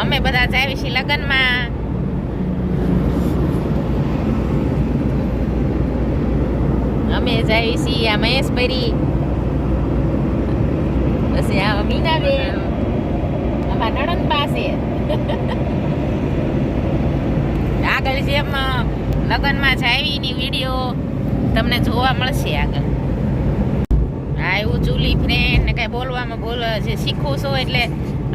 અમે બધા જાવી છીએ લગ્નમાં. અમે જાવી છીએ આ મહેશભરી. પછી આ મીનાબેન. અમારા નણંદ પાસે. આગળ જેમ લગ્નમાં જાવીની વીડિયો તમને જોવા મળશે આગળ. હા, એવું ચૂલી ફ્રેન્ડ ને કઈ બોલવામાં બોલ જે શીખું છું એટલે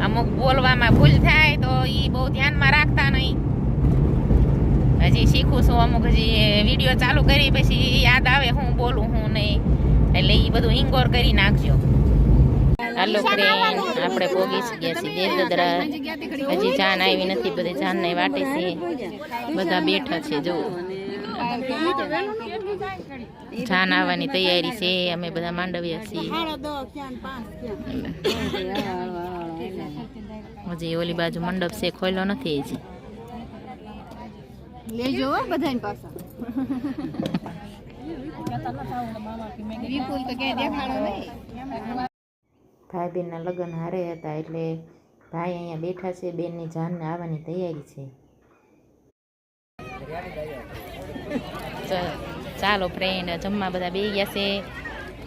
અમુક બોલવામાં ભૂલ થાય તો એ બહુ ધ્યાનમાં રાખતા નહીં. હજી શીખું છું અમુક હજી વીડિયો ચાલુ કરી પછી યાદ આવે હું બોલું હું નહીં. એટલે એ બધું ઇંગોર કરી નાખજો. હાલો ફ્રેન્ડ આપણે પોગી ગયા છીએ દેવદરા હજી જાન આવી નથી, બધી જાન ને વાટે છે. બધા બેઠા છે જો જાન આવવાની તૈયારી છે અમે બધા માંડવ્યા છીએ. હજી ઓલી બાજુ મંડપ છે ખોલ્યો નથી હજી. લેજો બધાની પાસે ભાઈ બેનના લગ્ન હારે હતા એટલે ભાઈ અહીંયા બેઠા છે બેનની જાનને આવવાની તૈયારી છે. ચાલો ફ્રેન્ડ જમવા બધા બે ગયા છે.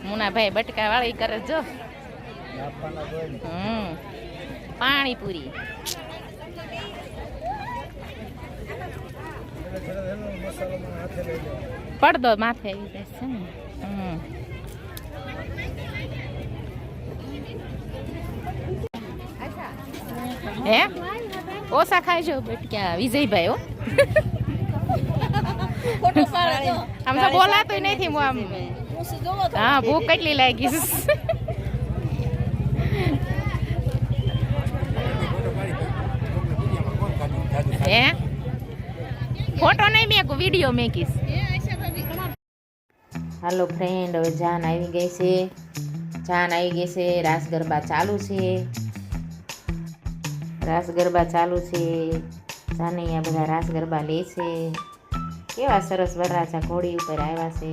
મુનાભાઈ બટકા વાળી કરે જો. હમ, પાણીપુરી. પડદો માથે આવી જાય છે ને. હમ. હે? ઓછા ખાઈ જો બટક્યા વિજયભાઈ, હો. આમ તો બોલાતું નથી હું આમ હા ભૂખ કેટલી લાગી છે. હે ફોટો નહીં મેકું વીડિયો મેકીશ હાલો ફ્રેન્ડ હવે જાન આવી ગઈ છે. જાન આવી ગઈ છે રાસ ગરબા ચાલુ છે. રાસ ગરબા ચાલુ છે. જાનૈયા બધા રાસ ગરબા લે છે. કેવા સરસ વરરાજા ઘોડી ઉપર આવ્યા છે.